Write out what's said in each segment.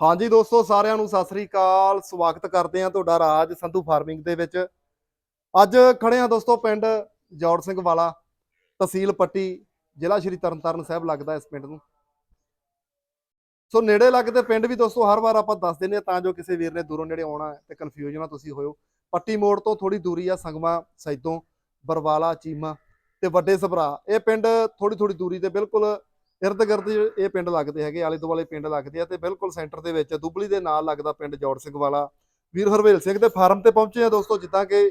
ਹਾਂਜੀ ਦੋਸਤੋ, ਸਾਰਿਆਂ ਨੂੰ ਸਤਿ ਸ੍ਰੀ ਅਕਾਲ। ਸਵਾਗਤ ਕਰਦੇ ਹਾਂ ਤੁਹਾਡਾ ਰਾਜ ਸੰਧੂ ਫਾਰਮਿੰਗ ਦੇ ਵਿੱਚ। ਅੱਜ ਖੜੇ ਹਾਂ ਦੋਸਤੋ ਪਿੰਡ ਜੌੜ ਸਿੰਘ ਵਾਲਾ, ਤਹਿਸੀਲ ਪੱਟੀ, ਜ਼ਿਲ੍ਹਾ ਸ਼੍ਰੀ ਤਰਨਤਾਰਨ ਸਾਹਿਬ ਲੱਗਦਾ ਇਸ ਪਿੰਡ ਨੂੰ। ਸੋ ਨੇੜੇ ਲੱਗਦੇ ਪਿੰਡ ਵੀ ਦੋਸਤੋ ਹਰ ਵਾਰ ਆਪਾਂ ਦੱਸ ਦਿੰਦੇ ਹਾਂ ਤਾਂ ਜੋ ਕਿਸੇ ਵੀਰ ਨੇ ਦੂਰੋਂ ਨੇੜੇ ਆਉਣਾ ਤੇ ਕਨਫਿਊਜ਼ ਨਾ ਤੁਸੀਂ ਹੋਇਓ। ਪੱਟੀ ਮੋੜ ਤੋਂ ਥੋੜੀ ਦੂਰੀ ਆ ਸੰਗਮਾ ਸੈਦੋਂ ਬਰਵਾਲਾ, ਚੀਮਾ ਤੇ ਵੱਡੇ ਸਭਰਾ। ਇਹ ਪਿੰਡ ਥੋੜੀ ਥੋੜੀ ਦੂਰੀ ਤੇ ਬਿਲਕੁਲ ਇਰਦ ਗਿਰਦ ਇਹ ਪਿੰਡ ਲੱਗਦੇ ਹੈਗੇ ਆਲੇ ਦੁਆਲੇ ਪਿੰਡ ਲੱਗਦੇ ਆ ਤੇ ਬਿਲਕੁਲ ਸੈਂਟਰ ਦੇ ਵਿੱਚ ਦੁਬਲੀ ਦੇ ਨਾਲ ਲੱਗਦਾ ਪਿੰਡ ਜੋੜ ਸਿੰਘ ਵਾਲਾ। ਵੀਰ ਹਰਵੇਲ ਸਿੰਘ ਦੇ ਫਾਰਮ ਤੇ ਪਹੁੰਚੇ ਆ ਦੋਸਤੋ, ਜਿੱਦਾਂ ਕਿ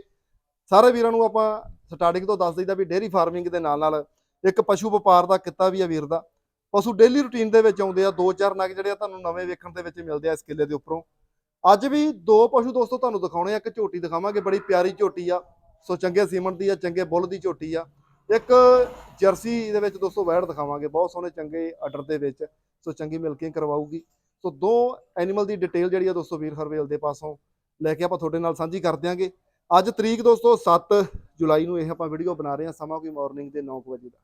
ਸਾਰੇ ਵੀਰਾਂ ਨੂੰ ਆਪਾਂ ਸਟਾਰਟਿੰਗ ਤੋਂ ਦੱਸ ਦਈਦਾ ਵੀ ਡੇਅਰੀ ਫਾਰਮਿੰਗ ਦੇ ਨਾਲ ਨਾਲ ਇੱਕ ਪਸ਼ੂ ਵਪਾਰ ਦਾ ਕਿੱਤਾ ਵੀ ਆ ਵੀਰ ਦਾ। ਪਸ਼ੂ ਡੇਲੀ ਰੁਟੀਨ ਦੇ ਵਿੱਚ ਆਉਂਦੇ ਆ ਦੋ ਚਾਰ ਨਗ ਜਿਹੜੇ ਆ ਤੁਹਾਨੂੰ ਨਵੇਂ ਵੇਖਣ ਦੇ ਵਿੱਚ ਮਿਲਦੇ ਆ ਇਸ ਕਿੱਲੇ ਦੇ ਉੱਪਰੋਂ। ਅੱਜ ਵੀ ਦੋ ਪਸ਼ੂ ਦੋਸਤੋ ਤੁਹਾਨੂੰ ਦਿਖਾਉਣੇ ਆ, ਇੱਕ ਝੋਟੀ ਦਿਖਾਵਾਂਗੇ, ਬੜੀ ਪਿਆਰੀ ਝੋਟੀ ਆ। ਸੋ ਚੰਗੇ ਸੀਮਨ ਦੀ ਆ, ਚੰਗੇ ਬੁੱਲ ਦੀ ਝੋਟੀ ਆ। ਇੱਕ ਜਰਸੀ ਦੇ ਵਿੱਚ ਦੋਸਤੋ ਵੈੜ ਦਿਖਾਵਾਂਗੇ, ਬਹੁਤ ਸੋਹਣੇ ਚੰਗੇ ਆਰਡਰ ਦੇ ਵਿੱਚ, ਸੋ ਚੰਗੀ ਮਿਲਕਿੰਗ ਕਰਵਾਊਗੀ। ਸੋ ਦੋ ਐਨੀਮਲ ਦੀ ਡਿਟੇਲ ਜਿਹੜੀ ਆ ਦੋਸਤੋ ਵੀਰ ਹਰਵੇਲ ਦੇ ਪਾਸੋਂ ਲੈ ਕੇ ਆਪਾਂ ਤੁਹਾਡੇ ਨਾਲ ਸਾਂਝੀ ਕਰ ਦਿਆਂਗੇ। ਅੱਜ ਤਰੀਕ ਦੋਸਤੋ 7 ਜੁਲਾਈ ਨੂੰ ਇਹ ਆਪਾਂ ਵੀਡੀਓ ਬਣਾ ਰਹੇ ਹਾਂ, ਸਮਾਂ ਕੋਈ ਮਾਰਨਿੰਗ ਦੇ 9 ਵਜੇ ਦਾ।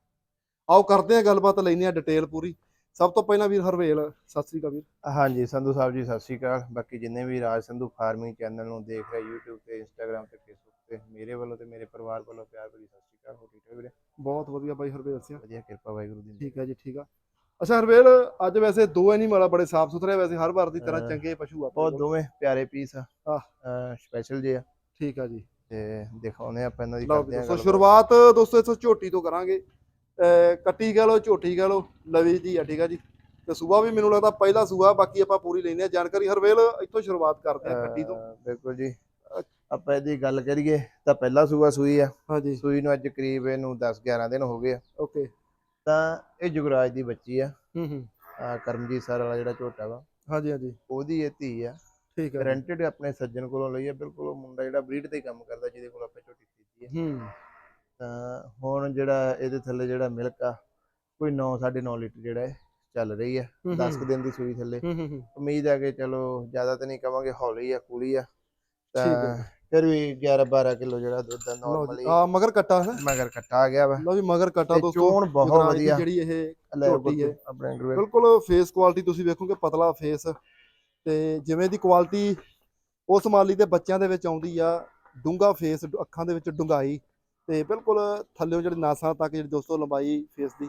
ਆਓ ਕਰਦੇ ਹਾਂ ਗੱਲਬਾਤ, ਲੈਂਦੇ ਹਾਂ ਡਿਟੇਲ ਪੂਰੀ। ਸਭ ਤੋਂ ਪਹਿਲਾਂ ਵੀਰ ਹਰਵੇਲ, ਸਤਿ ਸ੍ਰੀ ਅਕਾਲ ਵੀਰ। ਹਾਂਜੀ, ਸੰਧੂ ਸਾਹਿਬ ਜੀ, ਸਤਿ ਸ਼੍ਰੀ ਅਕਾਲ। ਬਾਕੀ ਜਿੰਨੇ ਵੀ ਰਾਜ ਸੰਧੂ ਫਾਰਮਿੰਗ ਚੈਨਲ ਨੂੰ ਦੇਖ ਰਹੇ YouTube ਤੇ Instagram ਤੇ Facebook ਤੇ ਮੇਰੇ ਵੱਲੋਂ ਤੇ ਮੇਰੇ ਪਰਿਵਾਰ ਵੱਲੋਂ ਪਿਆਰ ਭਰੀ ਸਤਿ ਸ਼੍ਰੀ ਅਕਾਲ ਹੋ ਠੀਕ ਵੀਰੇ? ਬਹੁਤ ਵਧੀਆ ਬਾਈ ਹਰਵੇਲ ਸਿੰਘ। ਵਧੀਆ ਕਿਰਪਾ ਵਾਹਿਗੁਰੂ ਦੀ। ਠੀਕ ਹੈ ਜੀ ਠੀਕ ਆ। ਅੱਛਾ ਹਰਵੇਲ ਅੱਜ ਵੈਸੇ ਦੋ ਐਨੀਮਲ ਆ ਬੜੇ ਸਾਫ਼ ਸੁਥਰੇ ਵੈਸੇ ਹਰ ਵਾਰ ਦੀ ਤਰ੍ਹਾਂ। ਚੰਗੇ ਪਸ਼ੂ ਆ ਬਹੁਤ। ਦੋਵੇਂ ਪਿਆਰੇ ਪੀਸ ਆ। ਸਪੈਸ਼ਲ ਜੇ ਆ। ਠੀਕ ਆ ਜੀ। ਤੇ ਦਿਖਾਉਨੇ ਆਪਾਂ ਇਹਨਾਂ ਦੀ ਕਰਦੇ ਆ ਦੋਸਤੋ ਸ਼ੁਰੂਆਤ ਦੋਸਤੋ ਇਥੋਂ ਝੋਟੀ ਤੋਂ ਕਰਾਂਗੇ। ਕੱਟੀ ਕਹਿ ਲਓ ਝੋਟੀ ਕਹਿ ਲਓ ਲਵੀ ਦੀ ਆ ਠੀਕ ਆ ਜੀ। ਤੇ ਸੂਆ ਵੀ ਮੈਨੂੰ ਲੱਗਦਾ ਪਹਿਲਾ ਸੂਆ ਬਾਕੀ ਆਪਾਂ ਪੂਰੀ ਲੈਂਦੇ ਆ ਜਾਣਕਾਰੀ ਹਰਵੇਲ ਇੱਥੋਂ ਸ਼ੁਰੂਆਤ ਕਰਦੇ ਆ ਕੱਟੀ ਤੋਂ। ਬਿਲਕੁਲ ਜੀ। ਆਪਾਂ ਇਹਦੀ ਗੱਲ ਕਰੀਏ ਤਾਂ ਪਹਿਲਾ ਸੂਆ ਸੂਈ ਆ। ਹਾਂਜੀ। ਸੂਈ ਨੂੰ ਅੱਜ ਕਰੀਬ ਇਹਨੂੰ 10 11 ਦਿਨ ਹੋ ਗਏ ਆ। ਓਕੇ। ਤਾਂ ਇਹ ਜੁਗਰਾਜ ਦੀ ਬੱਚੀ ਆ। ਹੂੰ ਹੂੰ। ਆਹ ਕਰਮਜੀਤ ਸਰ ਵਾਲਾ ਜਿਹੜਾ ਝੋਟਾ ਵਾ। ਹਾਂਜੀ ਹਾਂਜੀ। ਉਹਦੀ ਇਹ ਧੀ ਆ। ਠੀਕ ਆ। ਜੀ। ਗਰੰਟਡ ਆਪਣੇ ਸੱਜਣ ਕੋਲੋਂ ਲਈ ਹੈ ਬਿਲਕੁਲ ਉਹ ਮੁੰਡਾ ਜਿਹੜਾ ਬਰੀਡ ਤੇ ਹੀ ਕੰਮ ਕਰਦਾ ਜਿਹਦੇ ਕੋਲ ਆਪਾਂ ਝੋਟੀ ਖਰੀਦੀ ਹੈ ਹੂੰ। ਤਾਂ ਹੁਣ ਜਿਹੜਾ ਇਹਦੇ ਥੱਲੇ ਜਿਹੜਾ ਮਿਲਕ ਆ ਕੋਈ 9 9.5 ਲੀਟਰ ਜਿਹੜਾ ਹੈ ਚੱਲ ਰਹੀ ਹੈ ਹੂੰ, 10 ਕੁ ਦਿਨ ਦੀ ਸੂਈ ਥੱਲੇ। ਹੂੰ ਹੂੰ ਹੂੰ। ਉਮੀਦ ਹੈ ਕਿ ਚਲੋ ਜ਼ਿਆਦਾ ਤਾਂ ਨਹੀਂ ਕਵਾਂਗੇ ਹੌਲੀ ਆ ਕੂਲੀ ਆ। ਹੈ। ਫਿਰ ਵੀ 11 12 ਕਿਲੋ ਜਿਹੜਾ ਦੁੱਧ ਦਾ ਨਾਰਮਲੀ ਆ ਮਗਰ ਕੱਟਾ ਹੈ ਮਗਰ ਕੱਟਾ ਆ ਗਿਆ ਵਾ। ਲਓ ਜੀ ਮਗਰ ਕੱਟਾ ਦੋਸਤੋ ਚੋਣ ਬਹੁਤ ਵਧੀਆ। ਜਿਹੜੀ ਇਹ ਝੋਟੀ ਹੈ। ਆਪਣੇ ਬਿਲਕੁਲ ਫੇਸ ਕੁਆਲਿਟੀ ਤੁਸੀਂ ਵੇਖੋਗੇ ਪਤਲਾ ਫੇਸ ਤੇ ਜਿਵੇਂ ਦੀ ਕੁਆਲਿਟੀ ਉਸ ਮਾਲੀ ਦੇ ਬੱਚਿਆਂ ਦੇ ਵਿੱਚ ਆਉਂਦੀ ਆ ਡੂੰਗਾ ਫੇਸ ਅੱਖਾਂ ਦੇ ਵਿੱਚ ਡੁੰਗਾਈ ਤੇ ਬਿਲਕੁਲ ਥੱਲੇੋਂ ਜਿਹੜੀ ਨਾਸਾਂ ਤੱਕ ਜਿਹੜੀ ਦੋਸਤੋ ਲੰਬਾਈ ਫੇਸ ਦੀ।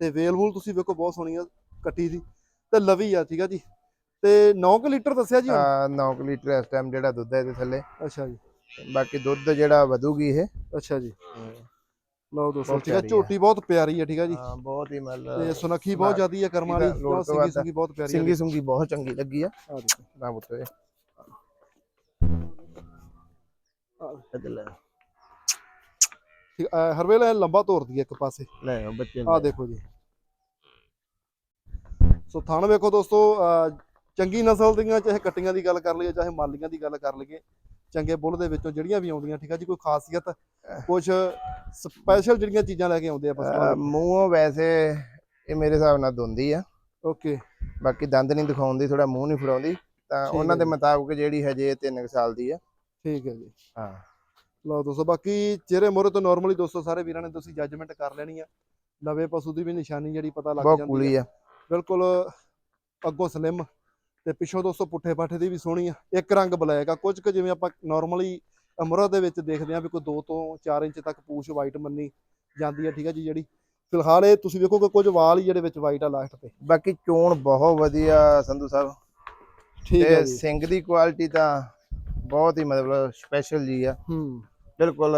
ਤੇ ਵੇਲ ਵੂਲ ਤੁਸੀਂ ਵੇਖੋ ਬਹੁਤ ਸੋਹਣੀ ਆ ਕੱਟੀ ਦੀ। ਤੇ ਲਵੀ ਆ ਠੀਕ ਆ ਜੀ। ਤੇ 9 ਲੀਟਰ ਦੱਸਿਆ ਜੀ ਹੁਣ? 9 ਲੀਟਰ ਇਸ ਟਾਈਮ ਜਿਹੜਾ ਦੁੱਧ ਹੈ ਇਹਦੇ ਥੱਲੇ। ਅੱਛਾ ਜੀ। ਬਾਕੀ ਦੁੱਧ ਜਿਹੜਾ ਵਧੂਗੀ ਇਹ। ਅੱਛਾ ਜੀ। ਲਓ ਦੋਸਤੋ ਠੀਕ ਆ ਆ। ਝੋਟੀ ਬਹੁਤ ਪਿਆਰੀ ਆ ਠੀਕ ਆ ਜੀ। ਹਾਂ ਬਹੁਤ ਹੀ ਤੇ ਮਤਲਬ ਸੁਨੱਖੀ ਬਹੁਤ ਜ਼ਿਆਦੀ ਆ ਕਰਮਾਂ ਵਾਲੀ। ਤੋਂ ਸਿੰਗੀ ਆ। ਬਹੁਤ ਪਿਆਰੀ ਆ ਸਿੰਗੀ ਸੁੰਗੀ ਬਹੁਤ ਚੰਗੀ ਲੱਗੀ ਆ। ਆਹ ਦੇਖੋ। ਨਾ ਪੁੱਤੋ ਇਹ। ਠੀਕ ਹਰਵੇਲ ਇਹ ਲੰਬਾ ਤੋਰਦੀ ਆ ਇੱਕ ਪਾਸੇ। ਲੈ ਬੱਚੇ ਆਹ ਦੇਖੋ ਜੀ। ਸੋ ਥਣ ਵੇਖੋ ਦੋਸਤੋ ਚੰਗੀ ਨਸਲ ਦੀਆਂ ਚਾਹੇ ਕੱਟੀਆਂ ਦੀ ਗੱਲ ਕਰ ਲਈਏ ਚਾਹੇ ਮਾਲੀਆਂ ਦੀ ਗੱਲ ਕਰ ਲਈਏ ਚੰਗੇ ਬੁੱਲ ਦੇ ਵਿੱਚੋਂ ਜਿਹੜੀਆਂ ਵੀ ਆਉਂਦੀਆਂ ਠੀਕ ਆ ਜੀ ਕੋਈ ਖਾਸੀਅਤ ਕੁਝ ਸਪੈਸ਼ਲ ਜਿਹੜੀਆਂ ਚੀਜ਼ਾਂ ਲੈ ਕੇ ਆਉਂਦੇ ਆ ਪਸ਼ੂਆਂ ਮੂੰਹੋਂ ਵੈਸੇ ਇਹ ਮੇਰੇ ਹਿਸਾਬ ਨਾਲ ਦੁੰਦੀ ਆ। ਓਕੇ। ਬਾਕੀ ਦੰਦ ਨਹੀਂ ਦਿਖਾਉਂਦੀ ਥੋੜਾ ਮੂੰਹ ਨਹੀਂ ਫੜਾਉਂਦੀ। ਤਾਂ ਉਹਨਾਂ ਦੇ। ਮੁਤਾਬਕ ਜਿਹੜੀ ਹਜੇ 3 ਸਾਲ ਦੀ ਆ। ਠੀਕ ਹੈ ਜੀ। ਹਾਂ। ਲਓ ਦੋਸਤੋ ਬਾਕੀ ਚਿਹਰੇ ਮੋਰੇ ਤੋਂ ਨਾਰਮਲੀ ਦੋਸਤੋ ਸਾਰੇ ਵੀਰਾਂ ਨੇ ਤੁਸੀਂ ਜੱਜਮੈਂਟ ਕਰ ਲੈਣੀ ਆ। ਨਵੇਂ ਪਸ਼ੂ ਦੀ ਵੀ ਨਿਸ਼ਾਨੀ ਜਿਹੜੀ ਪਤਾ ਲੱਗ ਬਹੁਤ ਜਾਂਦੀ ਕੁਲੀ ਆ। ਬਿਲਕੁਲ ਅੱਗੋਂ ਸਲਿਮ ਤੇ ਪਿੱਛੋਂ ਦੋਸਤੋ ਪੁੱਠੇ ਪਾਠੇ ਦੀ ਵੀ ਸੋਹਣੀ ਆ। ਇੱਕ ਰੰਗ ਬਲੈਕ ਆ। ਕੁਝ ਕੁ ਜਿਵੇਂ ਆਪਾਂ ਨਾਰਮਲੀ ਅਮਰਾ ਦੇ ਵਿੱਚ ਦੇਖਦੇ ਆ ਵੀ ਕੋਈ 2 ਤੋਂ 4 ਇੰਚ ਤੱਕ ਪੂਛ ਵਾਈਟ ਮੰਨੀ ਜਾਂਦੀ ਆ ਠੀਕ ਆ ਜੀ ਜਿਹੜੀ। ਫਿਲਹਾਲ ਇਹ ਤੁਸੀਂ ਵੇਖੋਗੇ ਕੁਝ ਵਾਲ ਹੀ ਜਿਹੜੇ ਵਿੱਚ ਵਾਈਟ ਆ ਲਾਸਟ ਤੇ। ਬਾਕੀ ਚੋਣ ਬਹੁਤ ਵਧੀਆ ਸੰਧੂ ਸਾਹਿਬ। ਠੀਕ ਤੇ ਜੀ। ਸਿੰਘ ਦੀ ਕੁਆਲਿਟੀ ਤਾਂ ਬਹੁਤ ਹੀ ਮਤਲਬ ਸਪੈਸ਼ਲ ਜੀ ਆ। ਹੂੰ। ਬਿਲਕੁਲ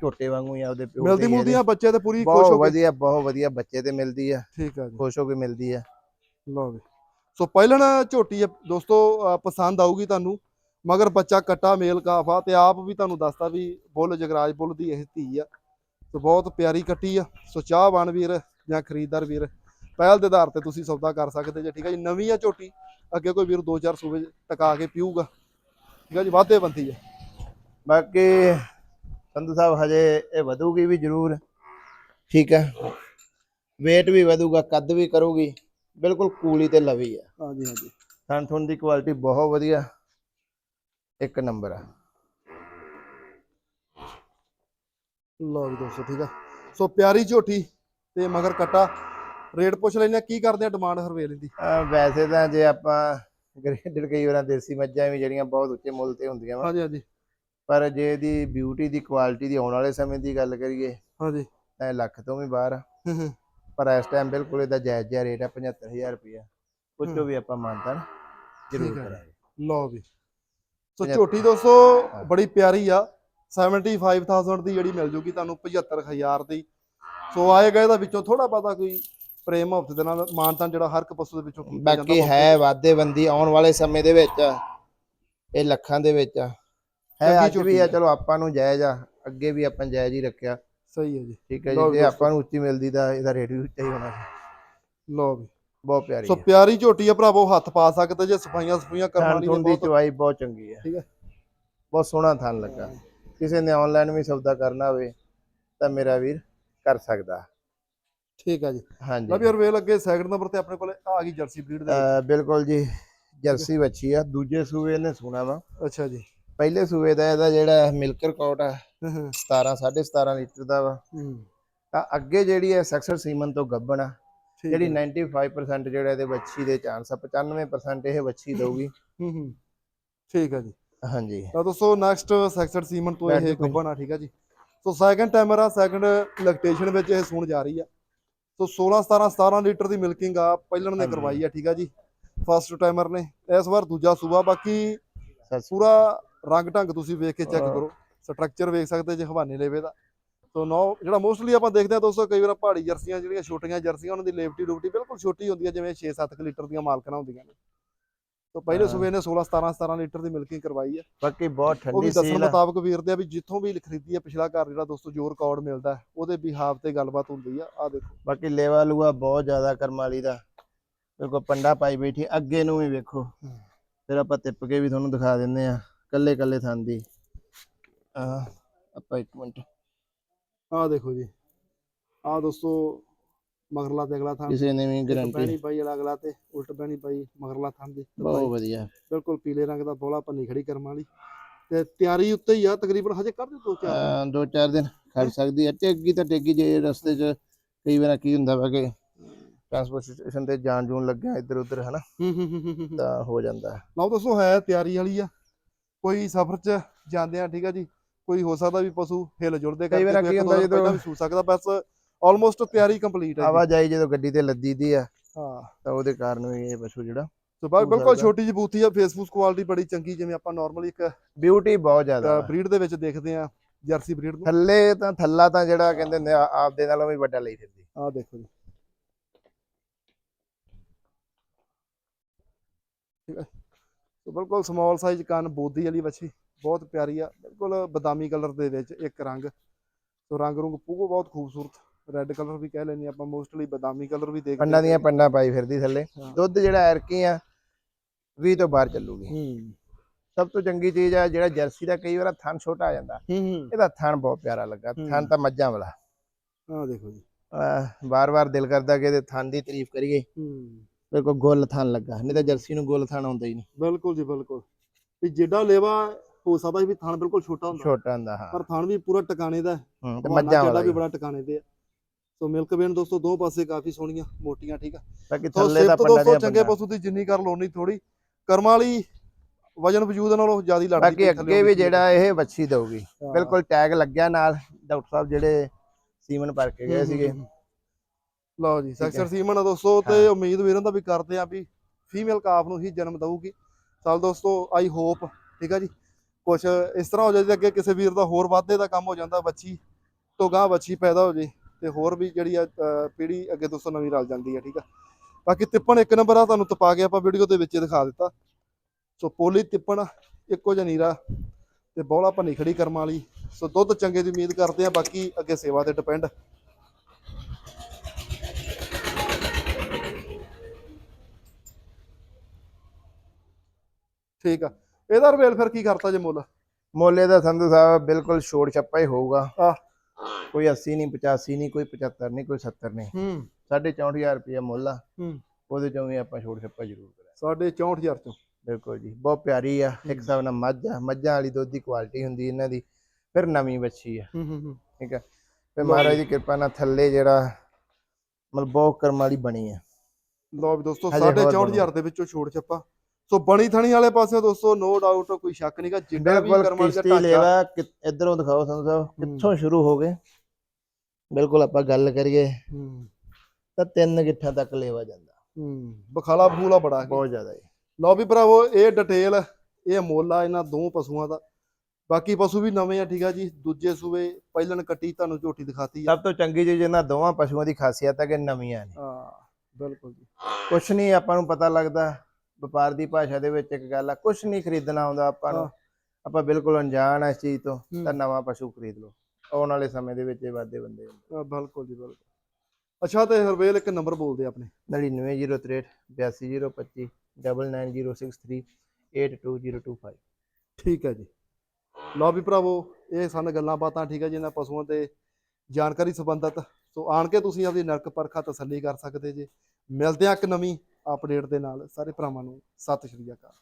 ਝੋਟੇ ਵਾਂਗੂ ਹੀ ਆ ਉਹਦੇ ਪਿਓ ਮਿਲਦੀ ਹੀ ਮੁਲਦੀ ਆ ਬੱਚੇ ਤੇ ਪੂਰੀ ਖੁਸ਼ ਬਹੁਤ ਹੋ ਕੇ? ਵਧੀਆ ਬਹੁਤ ਵਧੀਆ ਬੱਚੇ ਤੇ ਮਿਲਦੀ ਆ। ਠੀਕ ਆ ਜੀ। ਖੁਸ਼ ਹੋ ਕੇ ਮਿਲਦੀ ਆ। ਲਓ ਵੀ ਸੋ ਪਹਿਲਣ ਝੋਟੀ ਹੈ ਦੋਸਤੋ ਪਸੰਦ ਆਊਗੀ ਤੁਹਾਨੂੰ, ਮਗਰ ਬੱਚਾ ਕੱਟਾ, ਮੇਲ ਕਾਫਾ, ਤੇ ਆਪ ਵੀ ਤੁਹਾਨੂੰ ਦੱਸਦਾ ਵੀ ਬੁੱਲ ਜਗਰਾਜ ਬੁੱਲ ਦੀ ਇਹ ਧੀ ਆ। ਸੋ ਬਹੁਤ ਪਿਆਰੀ ਕੱਟੀ ਆ। ਸੋ ਚਾਹਵਾਨ ਵੀਰ ਜਾਂ ਖਰੀਦਦਾਰ ਵੀਰ, ਪਹਿਲ ਦੇ ਆਧਾਰ ਤੇ ਤੁਸੀਂ ਸੌਦਾ ਕਰ ਸਕਦੇ ਜੇ, ਠੀਕ ਆ ਜੀ? ਨਵੀਂ ਆ ਝੋਟੀ, ਅੱਗੇ ਕੋਈ ਵੀਰ ਦੋ ਚਾਰ ਸੂਬੇ ਟਕਾ ਕੇ ਪੀਊਗਾ। ਠੀਕ ਆ ਜੀ? ਵਾਧੇ ਬੰਦੀ ਆ। ਬਾਕੀ ਸੰਧੂ ਸਾਹਿਬ ਹਜੇ ਇਹ ਵਧੂਗੀ ਵੀ ਜ਼ਰੂਰ, ਠੀਕ ਹੈ weight ਵੀ ਵਧੂਗਾ, ਕੱਦ ਵੀ ਕਰੂਗੀ। ਬਿਲਕੁਲ ਕੂਲੀ ਤੇ ਲਵੀ ਆ। ਹਾਂਜੀ ਹਾਂਜੀ। ਥਣ ਥੁਣ ਦੀ ਕੁਆਲਿਟੀ ਬਹੁਤ ਵਧੀਆ। ਇੱਕ ਨੰਬਰ ਆ। ਲਓ ਜੀ ਦੋਸਤੋ ਠੀਕ ਆ। ਸੋ ਪਿਆਰੀ ਝੋਟੀ ਤੇ ਮਗਰ ਕੱਟਾ ਰੇਟ ਪੁੱਛ ਆ ਕੀ ਕਰਦੇ ਆ ਡਿਮਾਂਡ ਹਰਵੇਲ ਦੀ? ਵੈਸੇ ਤਾਂ ਜੇ ਆਪਾਂ ਗ੍ਰੇਡਡ ਕਈ ਵਾਰਾਂ ਦੇਸੀ ਮੱਝਾਂ ਵੀ ਜਿਹੜੀਆਂ ਬਹੁਤ ਉੱਚੇ ਮੁੱਲ ਤੇ ਹੁੰਦੀਆਂ ਵਾ। ਹਾਂਜੀ ਹਾਂਜੀ। ਪਰ ਜੇ ਇਹਦੀ ਬਿਊਟੀ ਦੀ ਕੁਆਲਿਟੀ ਦੀ ਆਉਣ ਵਾਲੇ ਸਮੇਂ ਦੀ ਗੱਲ ਕਰੀਏ ਹਾਂਜੀ। ਤਾਂ ਲੱਖ ਤੋਂ ਵੀ ਬਾਹਰ ਆ। ਪਰ ਇਸ ਟਾਈਮ ਬਿਲਕੁਲ ਇਹਦਾ ਜਾਇਜ਼ ਜਿਹਾ ਰੇਟ ਆ 75000 ਰੁਪਇਆ। ਕੁਛ ਵੀ ਆਪਾਂ ਮਾਨਤਾ ਜ਼ਰੂਰ ਹੈ। ਕਰਾਂਗੇ। ਲਓ ਵੀ ਸੋ ਝੋਟੀ ਦੋਸਤੋ ਹਾਂ। ਬੜੀ ਪਿਆਰੀ ਆ। 75000 ਦੀ ਜਿਹੜੀ ਮਿਲ ਜੂਗੀ ਤੁਹਾਨੂੰ 75000 ਦੀ। ਸੋ ਆਏ ਗਏ ਦਾ ਵਿੱਚੋਂ ਥੋੜਾ ਬਹੁਤਾ ਕੋਈ ਪ੍ਰੇਮ ਹਫ਼ਤੇ ਦੇ ਨਾਲ ਮਾਨਤਾ ਜਿਹੜਾ ਹਰ ਇੱਕ ਪਸ਼ੂ ਦੇ ਵਿੱਚੋਂ ਬਾਕੀ ਹੈ ਵਾਧੇ ਬੰਦੀ ਆਉਣ ਵਾਲੇ ਸਮੇਂ ਦੇ ਵਿੱਚ ਇਹ ਲੱਖਾਂ ਦੇ ਵਿੱਚ ਹੈ ਅੱਜ ਵੀ ਆ ਆ। ਚਲੋ ਆਪਾਂ ਨੂੰ ਜਾਇਜ਼ ਆ। ਅੱਗੇ ਵੀ ਆਪਾਂ ਜਾਇਜ਼ ਹੀ ਰੱਖਿਆ। ਸਹੀ ਹੈ ਜੀ। ਠੀਕ ਹੈ ਜੀ ਜੇ। ਆਪਾਂ ਨੂੰ ਉੱਚੀ ਮਿਲਦੀ ਤਾਂ ਇਹਦਾ ਰੇਟ ਵੀ ਉੱਚਾ ਹੀ ਹੋਣਾ ਸੀ। ਲਓ ਵੀ। ਬਹੁਤ ਪਿਆਰੀ ਸੋ ਪਿਆਰੀ ਝੋਟੀ ਆ ਭਰਾਵੋ ਹੱਥ ਪਾ ਸਕਦੇ ਜੇ ਸਫਾਈਆਂ ਸਫਾਈਆਂ ਕਰਨ ਵਾਲੀ ਦੀ ਬਹੁਤ ਚਵਾਈ ਬਹੁਤ ਚੰਗੀ ਹੈ। ਠੀਕ ਹੈ। ਬਹੁਤ ਸੋਹਣਾ ਥਣ ਲੱਗਾ। ਕਿਸੇ ਨੇ ਆਨਲਾਈਨ ਵੀ ਸੌਦਾ ਕਰਨਾ ਹੋਵੇ ਤਾਂ ਮੇਰਾ ਵੀਰ ਕਰ ਸਕਦਾ। ਠੀਕ ਹੈ ਜੀ। ਹਾਂਜੀ। ਲੈ ਵੀ ਹਰਵੇਲ ਅੱਗੇ ਸੈਕਿੰਡ ਨੰਬਰ ਤੇ ਆਪਣੇ ਕੋਲੇ ਆ ਗਈ ਜਰਸੀ ਬਰੀਡ ਦੇ ਬਿਲਕੁਲ ਜੀ ਜਰਸੀ ਬੱਚੀ ਆ। ਦੂਜੇ ਸੂਏ ਨੇ ਸੁਣਾ ਵਾ। ਅੱਛਾ ਜੀ। ਪਹਿਲੇ ਸੂਏ ਦਾ ਇਹਦਾ ਜਿਹੜਾ ਮਿਲਕ ਰਿਕਾਰਡ ਆ ਹੂੰ ਹੂੰ 17 17.5 ਲੀਟਰ ਦਾ ਵਾ। ਤਾਂ ਅੱਗੇ ਜਿਹੜੀ ਹੈ ਸੈਕਸਰ ਸੀਮਨ ਤੋਂ ਗੱਬਣ ਆ ਜਿਹੜੀ ਹੈ। 95% ਜਿਹੜਾ ਇਹਦੇ ਬੱਚੀ ਦੇ ਚਾਂਸ ਆ 95% ਇਹ ਬੱਚੀ ਦਊਗੀ। ਠੀਕ ਹੈ ਜੀ। ਹਾਂਜੀ। ਤਾਂ ਦੋਸਤੋ ਨੈਕਸਟ ਸੈਕਟਰ ਸੀਮਨ ਤੋਂ ਇਹ। ਗੱਬਣ ਆ ਠੀਕ ਹੈ ਜੀ। ਸੋ ਸੈਕੰਡ ਟਾਈਮਰ ਆ ਸੈਕੰਡ ਇਲੈਕਟ੍ਰੇਸ਼ਨ ਵਿੱਚ ਇਹ ਸੂਣ ਜਾ ਰਹੀ ਆ। ਸੋ 16 17 17 ਲੀਟਰ ਦੀ ਮਿਲਕਿੰਗ ਆ ਪਹਿਲਣ ਨੇ। ਕਰਵਾਈ ਆ ਠੀਕ ਆ ਜੀ। ਫਸਟ ਟਾਈਮਰ ਨੇ ਇਸ ਵਾਰ ਦੂਜਾ ਸੂਆ ਬਾਕੀ ਪੂਰਾ ਰੰਗ ਢੰਗ ਤੁਸੀਂ ਵੇਖ ਕੇ ਚੈੱਕ ਹਾਂ। ਕਰੋ। ਸਟਰਕਚਰ ਵੇਖ ਸਕਦੇ ਜੇ ਹਵਾਨੇ ਲੇਵੇ ਦਾ। ਸੋ ਨੋ ਜਿਹੜਾ ਮੋਸਟਲੀ ਆਪਾਂ ਦੇਖਦੇ ਆ ਦੋਸਤੋ ਕਈ ਵਾਰ ਪਹਾੜੀ ਜਰਸੀਆਂ ਜਿਹੜੀਆਂ ਛੋਟੀਆਂ ਜਰਸੀਆਂ ਉਹਨਾਂ ਦੀ ਲੇਵਟੀ ਡੂਬਟੀ ਬਿਲਕੁਲ ਛੋਟੀ ਹੁੰਦੀ ਆ ਜਿਵੇਂ 6-7 ਲੀਟਰ ਦੀਆਂ ਮਾਲਕਣਾ ਹੁੰਦੀਆਂ ਨੇ। ਸੋ ਪਹਿਲੇ ਹਾਂ। ਸੂਬੇ ਨੇ 16 17 17 ਲੀਟਰ ਦੀ ਮਿਲਕਿੰਗ ਕਰਵਾਈ ਆ ਬਾਕੀ ਬਹੁਤ ਉਹ ਠੰਡੀ ਵੀ ਦੱਸਣ ਸੀਲ ਆ। ਮੁਤਾਬਕ ਵੀਰ ਦੇ ਆ ਵੀ ਜਿੱਥੋਂ ਵੀ ਖਰੀਦੀ ਆ ਪਿਛਲਾ ਘਰ ਜਿਹੜਾ ਦੋਸਤੋ ਜੋ ਰਿਕਾਰਡ ਮਿਲਦਾ ਹੈ, ਉਹਦੇ ਬਿਹਾਵ ਤੇ ਗੱਲਬਾਤ ਹੁੰਦੀ ਆ। ਆ ਦੇਖੋ। ਬਾਕੀ ਲੇਵਾ ਲੂਆ ਬਹੁਤ ਜ਼ਿਆਦਾ ਕਰਮ ਵਾਲੀ ਦਾ। ਬਿਲਕੁਲ ਪੰਡਾ ਪਾਈ ਬੈਠੀ ਅੱਗੇ ਨੂੰ ਵੀ ਵੇਖੋ। ਫਿਰ ਆਪਾਂ ਤਿੱਪ ਕੇ ਵੀ ਤੁਹਾਨੂੰ ਦਿਖਾ ਦਿੰਦੇ ਆ ਕੱਲੇ ਕੱਲੇ ਥਾਂ ਦੀ। ਆ ਆਪਾਂ ਇੱਕ ਮਿੰਟ। ਆ ਦੇਖੋ ਜੀ। ਆ ਦੋਸਤੋ ਮਗਰਲਾ ਤੇ ਅਗਲਾ ਥਾਂ। ਕਿਸੇ ਨੇ ਵੀ ਗਾਰੰਟੀ ਪਾਈ ਵਾਲਾ ਅਗਲਾ ਤੇ ਉਲਟ ਬਹਿਣੀ ਪਾਈ ਮਗਰਲਾ ਥਾਂ ਦੀ। ਬਹੁਤ ਵਧੀਆ। ਬਿਲਕੁਲ ਪੀਲੇ ਰੰਗ ਦਾ ਬੋਲਾ ਪੰਨੀ ਖੜੀ ਕਰਮ ਵਾਲੀ। ਤੇ ਤਿਆਰੀ ਉੱਤੇ ਹੀ ਆ ਤਕਰੀਬਨ ਹਜੇ ਕਰ ਦੇ ਦੋ ਚਾਰ ਦੋ ਚਾਰ ਦਿਨ ਖੜ ਸਕਦੀ ਹੈ ਟੇਗੀ ਤਾਂ ਟੇਗੀ ਜੇ ਰਸਤੇ 'ਚ ਕਈ ਵਾਰ ਕੀ ਹੁੰਦਾ ਵਾ ਕਿ ਟਰਾਂਸਪੋਰਟੇਸ਼ਨ ਤੇ ਜਾਣ ਜੂਣ ਲੱਗਿਆ ਇੱਧਰ ਉੱਧਰ ਹਨਾ ਤਾਂ ਹੋ ਜਾਂਦਾ। ਲਓ ਦੋਸਤੋ ਹੈ ਤਿਆਰੀ ਵਾਲੀ ਆ। ਕੋਈ ਸਫ਼ਰ 'ਚ ਜਾਂਦੇ ਆ ਠੀਕ ਆ ਜੀ ਕੋਈ ਹੋ ਸਕਦਾ ਵੀ ਪਸ਼ੂ ਹਿਲ ਜੁਲਦੇ ਕਈ ਵਾਰ ਕੋਈ ਹੁੰਦਾ ਜਦੋਂ- ਵੀ ਸੂ ਸਕਦਾ ਬਸ ਆਲਮੋਸਟ ਤਿਆਰੀ ਕੰਪਲੀਟ ਹੈ। ਆਵਾਜਾਈ ਜਦੋਂ ਗੱਡੀ ਤੇ ਲੱਦੀ ਦੀ ਆ ਹਾਂ ਤਾਂ ਉਹਦੇ ਕਾਰਨ ਵੀ ਇਹ ਪਸ਼ੂ ਜਿਹੜਾ ਸੋ ਬਿਲਕੁਲ। ਛੋਟੀ ਜਿਹੀ ਬੂਥੀ ਆ ਫੇਸਬੁੱਕ ਕੁਆਲਿਟੀ ਬੜੀ ਚੰਗੀ ਜਿਵੇਂ ਆਪਾਂ ਨਾਰਮਲੀ ਇੱਕ ਬਿਊਟੀ ਬਹੁਤ ਜ਼ਿਆਦਾ। ਬਰੀਡ ਦੇ ਵਿੱਚ ਦੇਖਦੇ ਆ ਜਰਸੀ ਬਰੀਡ ਨੂੰ ਥੱਲੇ ਤਾਂ ਥੱਲਾ ਤਾਂ ਜਿਹੜਾ ਕਹਿੰਦੇ ਹੁੰਦੇ ਆ ਆਪ ਦੇ ਨਾਲੋਂ ਵੀ ਵੱਡਾ ਲਈ ਫਿਰਦੀ ਆਹ ਦੇਖੋ ਜੀ ਠੀਕ ਹੈ ਸੋ ਬਿਲਕੁਲ ਸਮਾਲ ਸਾਈਜ਼ ਕੰਨ ਬੋਦੀ ਵਾਲੀ ਵੱਛੀ ਬਹੁਤ ਪਿਆਰੀ ਆ ਬਿਲਕੁਲ ਬਦਾਮੀ ਕਲਰ ਦੇ ਵਿੱਚ ਇੱਕ ਰੰਗ। ਸੋ ਰੰਗ ਰੁੰਗ ਪੂਗੋ ਬਹੁਤ ਖੂਬਸੂਰਤ ਰੈੱਡ ਕਲਰ ਵੀ ਕਹਿ ਲੈਂਦੇ ਆਪਾਂ ਮੋਸਟਲੀ ਬਦਾਮੀ ਕਲਰ ਵੀ ਦੇਖਦੇ ਪੰਡਾਂ ਦੀਆਂ ਪੰਡਾਂ ਪਾਈ ਫਿਰਦੀ ਥੱਲੇ। ਦੁੱਧ ਜਿਹੜਾ ਐਰਕੀ ਆ 20 ਤੋਂ ਬਾਹਰ ਚੱਲੂਗੀ। ਹੂੰ। ਸਭ ਤੋਂ ਚੰਗੀ ਚੀਜ਼ ਆ ਜਿਹੜਾ ਜਰਸੀ ਦਾ ਕਈ ਵਾਰ ਥਣ ਛੋਟਾ ਆ ਜਾਂਦਾ। ਇਹਦਾ ਥਣ ਬਹੁਤ ਪਿਆਰਾ ਲੱਗਾ। ਥਣ ਤਾਂ ਮੱਝਾਂ ਵਾਲਾ। ਆਹ ਦੇਖੋ ਜੀ। ਬਾਰ-ਬਾਰ ਦਿਲ ਕਰਦਾ ਕਿ ਇਹਦੇ ਥਣ ਦੀ ਤਾਰੀਫ ਕਰੀਏ। ਹੂੰ। ਬਿਲਕੁਲ ਗੁੱਲ ਥਣ ਲੱਗਾ ਨਹੀਂ ਤਾਂ ਜਰਸੀ ਨੂੰ ਗੁੱਲ ਥਣ ਆਉਂਦਾ ਹੀ ਨਹੀਂ ਬਿਲਕੁਲ ਜੀ ਬਿਲਕੁਲ ਵੀ ਜਿੱਡਾ ਲੇਵਾ ਹੋ ਸਕਦਾ ਵੀ ਥਣ ਬਿਲਕੁਲ ਛੋਟਾ ਹੁੰਦਾ ਛੋਟਾ ਹੁੰਦਾ ਹਾਂ ਪਰ ਥਣ ਵੀ ਪੂਰਾ ਟਿਕਾਣੇ ਦਾ ਹੈ। ਤੇ ਮੱਝਾਂ ਜਿਹੜਾ ਵਾਲਾ ਵੀ। ਬੜਾ ਟਿਕਾਣੇ ਤੇ ਆ ਸੋ ਮਿਲਕ ਵੇਨ ਦੋਸਤੋ ਦੋ ਪਾਸੇ ਕਾਫੀ ਸੋਹਣੀਆਂ ਮੋਟੀਆਂ ਠੀਕ ਆ ਬਾਕੀ ਥੱਲੇ ਦਾ ਪੰਡਾਂ ਦੀਆਂ ਚੰਗੇ। ਪਸ਼ੂ ਦੀ ਜਿੰਨੀ ਕਰ ਲੋਣੀ ਥੋੜੀ ਕਰਮਾਂ ਵਾਲੀ ਵਜਨ ਵਜੂਦ ਨਾਲੋਂ ਜ਼ਿਆਦਾ ਲੜਦੀ ਬਾਕੀ ਅੱਗੇ ਵੀ ਜਿਹੜਾ ਇਹ ਵੱਛੀ ਦਊਗੀ। ਬਿਲਕੁਲ ਟੈਗ ਲੱਗਿਆ ਨਾਲ ਡਾਕਟਰ ਸਾਹਿਬ ਜਿਹੜੇ ਸੀਮਨ ਭਰ ਕੇ ਗਏ ਸੀਗੇ। ਲਓ ਜੀ ਹੈ। ਸੈਕਸ਼ਨ ਸੀਮਨ ਆ ਦੋਸਤੋ ਤੇ। ਉਮੀਦ ਵੀਰਾਂ ਦਾ ਵੀ ਕਰਦੇ ਆ ਵੀ ਫੀਮੇਲ ਕਾਫ ਨੂੰ ਹੀ ਜਨਮ ਦਊਗੀ। ਚੱਲ ਦੋਸਤੋ ਆਈ ਹੋਪ ਠੀਕ ਆ ਜੀ? ਕੁਛ ਇਸ ਤਰ੍ਹਾਂ ਹੋ ਜਾਏ ਅੱਗੇ ਕਿਸੇ ਵੀਰ ਦਾ ਹੋਰ ਵਾਧੇ ਦਾ ਕੰਮ ਹੋ ਜਾਂਦਾ ਬੱਚੀ ਤੋਂ ਗਾਂ ਬੱਚੀ ਪੈਦਾ ਹੋ ਜੇ ਤੇ ਹੋਰ ਵੀ ਜਿਹੜੀ ਆ ਪੀੜ੍ਹੀ ਅੱਗੇ ਦੋਸਤੋ ਨਵੀਂ ਰਲ ਜਾਂਦੀ ਆ ਠੀਕ ਆ? ਬਾਕੀ ਤਿੱਪਣ ਇੱਕ ਨੰਬਰ ਆ ਤੁਹਾਨੂੰ ਤਪਾ ਕੇ ਆਪਾਂ ਵੀਡੀਓ ਦੇ ਵਿੱਚ ਦਿਖਾ ਦਿੱਤਾ। ਸੋ ਪੋਲੀ ਤਿੱਪਣ ਇੱਕੋ ਜਿਹਾ ਨੀਰਾ ਤੇ ਬੌਲਾ ਭੰਨੀ ਖੜੀ ਕਰਮਾਂ ਵਾਲੀ। ਸੋ ਦੁੱਧ ਚੰਗੇ ਦੀ ਉਮੀਦ ਕਰਦੇ ਆ ਬਾਕੀ ਅੱਗੇ ਸੇਵਾ ਤੇ ਡਿਪੈਂਡ ਠੀਕ ਆ। ਇਹਦਾ ਰਵੇਲ ਫਿਰ ਕੀ ਕਰਤਾ ਜੇ ਮੁੱਲ? ਮੋਲੇ ਦਾ ਸੰਧੂ ਸਾਹਿਬ ਬਿਲਕੁਲ ਛੋੜ ਛੱਪਾ ਹੀ ਹੋਊਗਾ। ਆਹ। ਕੋਈ 80 ਨਹੀਂ 85 ਨਹੀਂ ਕੋਈ 75 ਨਹੀਂ ਕੋਈ 70 ਨਹੀਂ। ਹੂੰ। 45000 ਰੁਪਏ ਮੁੱਲ ਆ। ਹੂੰ। ਉਹਦੇ ਚੋਂ ਵੀ ਆਪਾਂ ਛੋੜ ਛੱਪਾ ਜ਼ਰੂਰ ਕਰਾਂਗੇ। ਸਾਡੇ 64000 ਚੋਂ। ਬਿਲਕੁਲ ਜੀ ਬਹੁਤ ਪਿਆਰੀ ਆ। ਇੱਕ। ਹਿਸਾਬ ਨਾਲ ਮੱਝ ਆ। ਮੱਝਾਂ ਵਾਲੀ ਦੁੱਧ ਦੀ ਕੁਆਲਿਟੀ ਹੁੰਦੀ ਇਹਨਾਂ ਦੀ ਫਿਰ ਨਵੀਂ ਬੱਚੀ ਆ। ਹੂੰ ਹੂੰ ਹੂੰ। ਠੀਕ ਆ। ਤੇ ਲਓ ਮਹਾਰਾਜ। ਦੀ ਕਿਰਪਾ ਨਾਲ ਥੱਲੇ ਜਿਹੜਾ ਮਤਲਬ ਬਹੁਤ ਕਰਮ ਵਾਲੀ ਬਣੀ ਆ। ਲਓ ਵੀ ਦੋਸਤੋ ਹਜੇ ਹੋਰ 64000 ਦੇ ਵਿੱਚੋਂ ਛੋੜ ਛੱਪਾ। ਸੋ ਬਣੀ ਥਣੀ ਵਾਲੇ ਪਾਸੇ ਦੋਸਤੋ ਨੋ ਡਾਊਟ ਕੋਈ ਸ਼ੱਕ ਨਹੀਂਗਾ ਜਿੱਡਾ ਵੀ ਕਰਮਾਂ ਦਾ ਕਿ- ਇੱਧਰੋਂ ਦਿਖਾਓ ਸਾਨੂੰ ਸਾਹਿਬ ਕਿੱਥੋਂ ਸ਼ੁਰੂ ਹੋ ਗਏ? ਬਿਲਕੁਲ ਆਪਾਂ ਗੱਲ ਕਰੀਏ ਹੂੰ। ਤਾਂ ਤਿੰਨ ਗਿੱਠਾਂ ਤੱਕ ਲੈਵਾ ਜਾਂਦਾ। ਹੂੰ ਬਖਾਲਾ ਬੂਲਾ ਬੜਾ ਹੈ ਬਹੁਤ ਜ਼ਿਆਦਾ ਜੀ। ਲਓ ਵੀ ਭਰਾਵੋ ਇਹ ਡਿਟੇਲ ਇਹ ਮੁੱਲ ਇਹਨਾਂ ਦੋ ਪਸ਼ੂਆਂ ਦਾ। ਬਾਕੀ ਪਸ਼ੂ ਵੀ ਨਵੇਂ ਆ ਠੀਕ ਆ ਜੀ। ਦੂਜੇ ਸੂਵੇ ਪਹਿਲਣ ਕੱਟੀ ਤੁਹਾਨੂੰ ਝੋਟੀ ਦਿਖਾਤੀ ਆ। ਸਭ ਤੋਂ ਚੰਗੀ ਚੀਜ਼ ਇਹਨਾਂ ਦੋਵਾਂ ਪਸ਼ੂਆਂ ਦੀ ਖਾਸੀਅਤ ਹੈ ਕਿ ਨਵੀਆਂ ਨੇ। ਹਾਂ ਬਿਲਕੁਲ ਜੀ। ਕੁਛ ਨਹੀਂ ਆਪਾਂ ਨੂੰ ਪਤਾ ਲੱਗਦਾ ਵਪਾਰ ਦੀ ਭਾਸ਼ਾ ਦੇ ਵਿੱਚ ਇੱਕ ਗੱਲ ਆ ਕੁਛ ਨਹੀਂ ਖਰੀਦਣਾ ਆਉਂਦਾ ਆਪਾਂ ਨੂੰ। ਆਪਾਂ ਬਿਲਕੁਲ ਅਣਜਾਣ ਆ ਇਸ ਚੀਜ਼ ਤੋਂ। ਤਾਂ ਨਵਾਂ ਪਸ਼ੂ ਖਰੀਦ ਲਓ। ਆਉਣ ਵਾਲੇ ਸਮੇਂ ਦੇ ਵਿੱਚ ਇਹ ਵਾਧੇ ਬੰਦੇ ਬਿਲਕੁਲ ਜੀ ਬਿਲਕੁਲ। ਅੱਛਾ ਤੇ ਹਰਵੇਲ ਇੱਕ ਨੰਬਰ ਬੋਲਦੇ ਆਪਣੇ। 99063 82025 99063 82025 ਠੀਕ ਹੈ ਜੀ। ਲਓ ਵੀ ਭਰਾਵੋ ਇਹ ਸਨ ਗੱਲਾਂ ਬਾਤਾਂ ਠੀਕ ਹੈ ਜੀ ਇਹਨਾਂ ਪਸ਼ੂਆਂ ਤੇ ਜਾਣਕਾਰੀ ਸੰਬੰਧਤ। ਸੋ ਆਣ ਕੇ ਤੁਸੀਂ ਆਪਦੀ ਨਰਕ ਪਰਖਾ ਤਸੱਲੀ ਕਰ ਸਕਦੇ ਜੇ। ਮਿਲਦੇ ਆ ਇੱਕ ਨਵੀਂ ਅਪਡੇਟ ਦੇ ਨਾਲ ਸਾਰੇ ਭਰਾਵਾਂ ਨੂੰ ਸਤਿ ਸ਼੍ਰੀ ਅਕਾਲ।